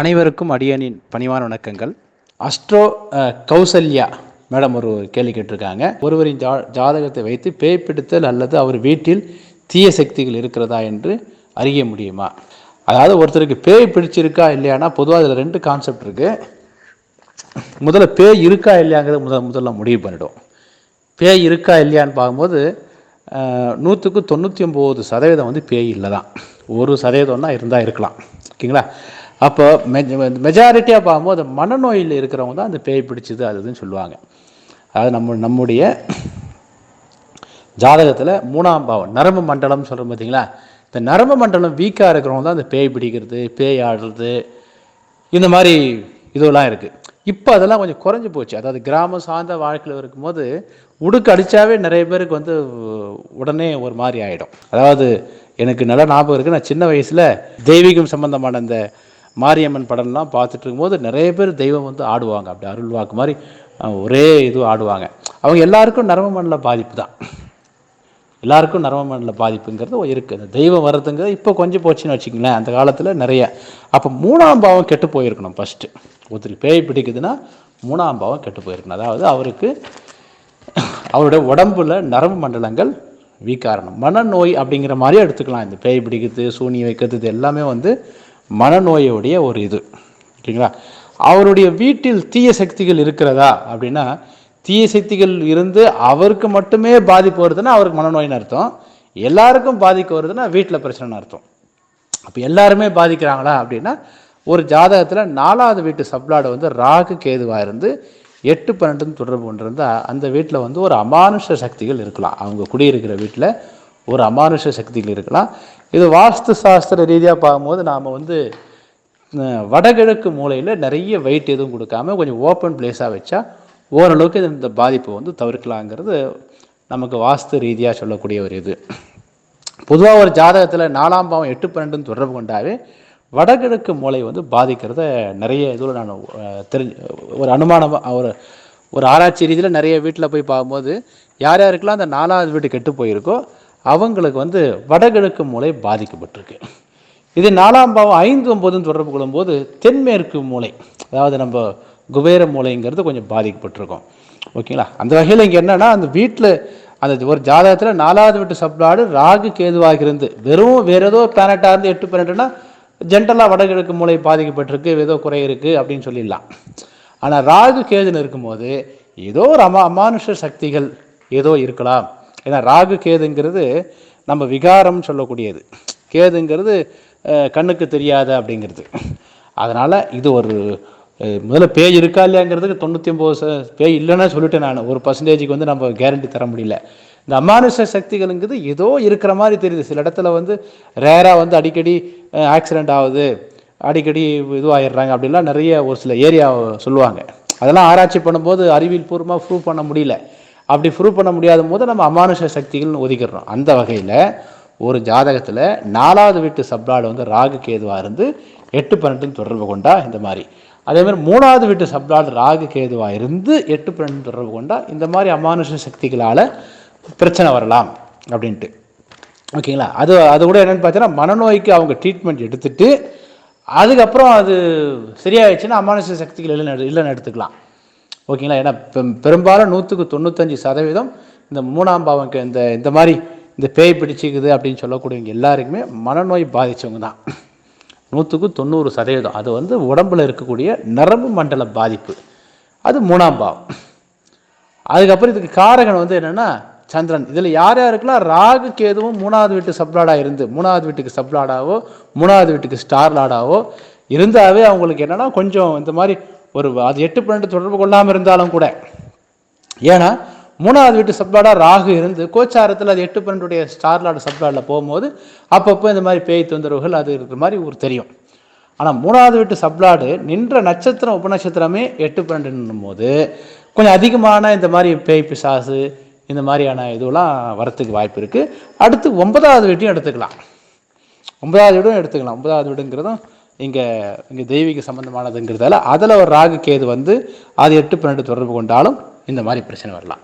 அனைவருக்கும் அடியனின் பணிவான வணக்கங்கள். அஸ்ட்ரோ கௌசல்யா மேடம் ஒரு கேள்வி கேட்டிருக்காங்க. ஒருவரின் ஜா ஜாதகத்தை வைத்து பேய் பிடித்தல் அல்லது அவர் வீட்டில் தீய சக்திகள் இருக்கிறதா என்று அறிய முடியுமா? அதாவது ஒருத்தருக்கு பேய் பிடிச்சிருக்கா இல்லையானா பொதுவாக அதில் ரெண்டு கான்செப்ட் இருக்குது முதல்ல பேய் இருக்கா இல்லையாங்கிறத முதல் முதல்ல முடிவு பண்ணிடும். பேய் இருக்கா இல்லையான்னு பார்க்கும்போது நூற்றுக்கு தொண்ணூற்றி ஒம்பது சதவீதம் வந்து பேய் இல்லை தான் ஒரு சதவீதம்னா இருந்தால் இருக்கலாம். ஓகேங்களா? அப்போ மெஜ மெஜாரிட்டியாக பார்க்கும்போது மனநோயில் இருக்கிறவங்க தான் அந்த பேய் பிடிச்சது அது இதுன்னு சொல்லுவாங்க. அதாவது நம்ம நம்முடைய ஜாதகத்தில் மூணாம் பாவம் நரம்பு மண்டலம்னு சொல்கிறோம் பார்த்தீங்களா இந்த நரம்பு மண்டலம் வீக்காக இருக்கிறவங்க தான் அந்த பேய் பிடிக்கிறது பேய் ஆடுறது இந்த மாதிரி இதெல்லாம் இருக்குது இப்போ அதெல்லாம் கொஞ்சம் குறைஞ்சி போச்சு. அதாவது கிராமம் சார்ந்த வாழ்க்கையில் இருக்கும்போது உடுக்கு அடித்தாவே நிறைய பேருக்கு வந்து உடனே ஒரு மாதிரி ஆகிடும் அதாவது எனக்கு நல்ல ஞாபகம் இருக்குது நான் சின்ன வயசில் தெய்வீகம் சம்பந்தமான அந்த மாரியம்மன் படம்லாம் பார்த்துட்டு இருக்கும்போது நிறைய பேர் தெய்வம் வந்து ஆடுவாங்க. அப்படி அருள்வாக்கு மாதிரி ஒரே இது ஆடுவாங்க. அவங்க எல்லாருக்கும் நரம்பு மண்டல பாதிப்பு தான். எல்லாருக்கும் நரம்பு மண்டல பாதிப்புங்கிறது இருக்குது அந்த தெய்வம் வர்றதுங்கிறது இப்போ கொஞ்சம் போச்சுன்னு வச்சுக்கங்களேன் அந்த காலத்தில் நிறைய. அப்போ மூணாம் பாவம் கெட்டு போயிருக்கணும் ஃபஸ்ட்டு ஒருத்தருக்கு பேய் பிடிக்குதுன்னா மூணாம் பாவம் கெட்டு போயிருக்கணும். அதாவது அவருக்கு அவருடைய உடம்புல நரம்பு மண்டலங்கள் வீக்காரணம் மனநோய் அப்படிங்கிற மாதிரி எடுத்துக்கலாம். இந்த பேய் பிடிக்கிறது சூனி வைக்கிறது இது எல்லாமே வந்து மனநோயுடைய ஒரு இது. ஓகேங்களா அவருடைய வீட்டில் தீய சக்திகள் இருக்கிறதா அப்படின்னா தீய சக்திகள் இருந்து அவருக்கு மட்டுமே பாதிப்பு வருதுன்னா அவருக்கு மனநோயின்னு அர்த்தம். எல்லாருக்கும் பாதிப்பு வருதுன்னா வீட்டில் பிரச்சனைன்னு அர்த்தம். அப்போ எல்லாருமே பாதிக்கிறாங்களா அப்படின்னா ஒரு ஜாதகத்தில் நாலாவது வீட்டு சப்ளாடு வந்து ராகு கேதுவாக இருந்து எட்டு பன்னெண்டுன்னு தொடர்பு இருந்தால் அந்த வீட்டில் வந்து ஒரு அமானுஷ சக்திகள் இருக்கலாம். அவங்க குடியிருக்கிற வீட்டில் ஒரு அமானுஷ சக்திகள் இருக்கலாம். இது வாஸ்து சாஸ்திர ரீதியாக பார்க்கும்போது நாம் வந்து வடகிழக்கு மூலையில் நிறைய வெயிட் எதுவும் கொடுக்காம கொஞ்சம் ஓப்பன் பிளேஸாக வச்சா ஓரளவுக்கு இந்த பாதிப்பு வந்து தவிர்க்கலாங்கிறது நமக்கு வாஸ்து ரீதியாக சொல்லக்கூடிய ஒரு இது. பொதுவாக ஒரு ஜாதகத்தில் நாலாம் பாவம் எட்டு பன்னெண்டுன்னு தொடர்பு கொண்டாவே வடகிழக்கு மூளை வந்து பாதிக்கிறத நிறைய இதில் நான் தெரிஞ்சு ஒரு அனுமானமாக ஒரு ஒரு ஆராய்ச்சி ரீதியில் நிறைய வீட்டில் போய் பார்க்கும்போது யார் யாருக்கெல்லாம் அந்த நாலாவது வீடு கெட்டு போயிருக்கோ அவங்களுக்கு வந்து வடகிழக்கு மூளை பாதிக்கப்பட்டிருக்கு. இது நாலாம் பாவம் ஐந்து ஒம்பதுன்னு தொடர்பு கொள்ளும்போது தென்மேற்கு மூளை அதாவது நம்ம குபேர மூளைங்கிறது கொஞ்சம் பாதிக்கப்பட்டிருக்கும். ஓகேங்களா? அந்த வகையில் இங்கே என்னன்னா அந்த வீட்டில் அந்த ஒரு ஜாதகத்தில் நாலாவது வீட்டு சப்ளாடு ராகு கேதுவாக இருந்து வெறும் வேற ஏதோ பிளானட்டாக இருந்து எட்டு பன்னெண்டுனா ஜென்ரலாக வடகிழக்கு மூளை பாதிக்கப்பட்டிருக்கு ஏதோ குறை இருக்குது அப்படின்னு சொல்லிடலாம். ஆனால் ராகு கேதுன்னு இருக்கும்போது ஏதோ ஒரு அமா அமானுஷ சக்திகள் ஏதோ இருக்கலாம். ஏன்னா ராகு கேதுங்கிறது நம்ம விகாரம் சொல்லக்கூடியது. கேதுங்கிறது கண்ணுக்கு தெரியாத அப்படிங்கிறது. அதனால் இது ஒரு முதல்ல பேய் இருக்கா இல்லையாங்கிறதுக்கு தொண்ணூற்றி ஒம்பது பேய் இல்லைன்னா சொல்லிட்டேன் நான். ஒரு பர்சன்டேஜுக்கு வந்து நம்ம கேரண்டி தர முடியல. இந்த அமானுஷ சக்திகளுங்கிறது ஏதோ இருக்கிற மாதிரி தெரியுது. சில இடத்துல வந்து ரேராக வந்து அடிக்கடி ஆக்சிடெண்ட் ஆகுது. அடிக்கடி இதுவாகிடுறாங்க அப்படிலாம் நிறைய ஒரு சில ஏரியா சொல்லுவாங்க. அதெல்லாம் ஆராய்ச்சி பண்ணும்போது அறிவியல் பூர்வமாக ப்ரூவ் பண்ண முடியல. அப்படி ப்ரூவ் பண்ண முடியாத போது நம்ம அமானுஷ சக்திகள்னு ஒதுக்கிடுறோம். அந்த வகையில் ஒரு ஜாதகத்தில் நாலாவது வீட்டு சப்ளாடு வந்து ராகு கேதுவாக இருந்து எட்டு பன்னெண்டுன்னு தொடர்பு கொண்டா இந்த மாதிரி. அதேமாதிரி மூணாவது வீட்டு சப்ளாடு ராகு கேதுவாக இருந்து எட்டு பன்னெண்டு தொடர்பு கொண்டா இந்த மாதிரி அமானுஷ சக்திகளால் பிரச்சனை வரலாம் அப்படின்ட்டு. ஓகேங்களா? அது அது கூட என்னென்னு பார்த்தீங்கன்னா மனநோய்க்கு அவங்க ட்ரீட்மெண்ட் எடுத்துட்டு அதுக்கப்புறம் அது சரியாயிடுச்சுன்னா அமானுஷ சக்திகள் இல்லைன்னு இல்லைன்னு எடுத்துக்கலாம். ஓகேங்களா? ஏன்னா பெ- பெரும்பாலும் நூற்றுக்கு தொண்ணூத்தஞ்சு சதவீதம் இந்த மூணாம் பாவம் இந்த இந்த மாதிரி இந்த பேய் பிடிச்சிக்குது அப்படின்னு சொல்லக்கூடியவங்க எல்லாருக்குமே மனநோய் பாதித்தவங்க தான். நூற்றுக்கு தொண்ணூறு சதவீதம். அது வந்து உடம்புல இருக்கக்கூடிய நரம்பு மண்டல பாதிப்பு. அது மூணாம் பாவம். அதுக்கப்புறம் இதுக்கு காரகன் வந்து என்னென்னா சந்திரன். இதில் யார் யாருக்கெல்லாம் ராகு கேதுவும் மூணாவது வீட்டு சப்ளாடாக இருந்து மூணாவது வீட்டுக்கு சப்ளாடாவோ மூணாவது வீட்டுக்கு ஸ்டார் லாடாவோ இருந்தாவே அவங்களுக்கு என்னென்னா கொஞ்சம் இந்த மாதிரி ஒரு அது எட்டு பன்னெண்டு தொடர்பு கொள்ளாமல் இருந்தாலும் கூட. ஏன்னா மூணாவது வீட்டு சப்ளாடாக ராகு இருந்து கோச்சாரத்தில் அது எட்டு பன்னெண்டுடைய ஸ்டார்லாடு சப்ளாடில் போகும்போது அப்பப்போ இந்த மாதிரி பேய் தொந்தரவுகள் அது இருக்கிற மாதிரி ஒரு தெரியும். ஆனால் மூணாவது வீட்டு சப்ளாடு நின்ற நட்சத்திரம் உபநட்சத்திரமே எட்டு பன்னெண்டுன்னும் போது கொஞ்சம் அதிகமான இந்த மாதிரி பேய் பிசாசு இந்த மாதிரியான இதுவெல்லாம் வரத்துக்கு வாய்ப்பு இருக்குது அடுத்து ஒன்பதாவது வீட்டையும் எடுத்துக்கலாம். ஒன்பதாவது வீடும் எடுத்துக்கலாம். ஒன்பதாவது வீடுங்கிறதும் இங்கே இங்கே தெய்வீக சம்பந்தமானதுங்கிறதால அதில் ஒரு ராகு கேது வந்து அது எட்டு பன்னெண்டு தொடர்பு கொண்டாலும் இந்த மாதிரி பிரச்சனை வரலாம்.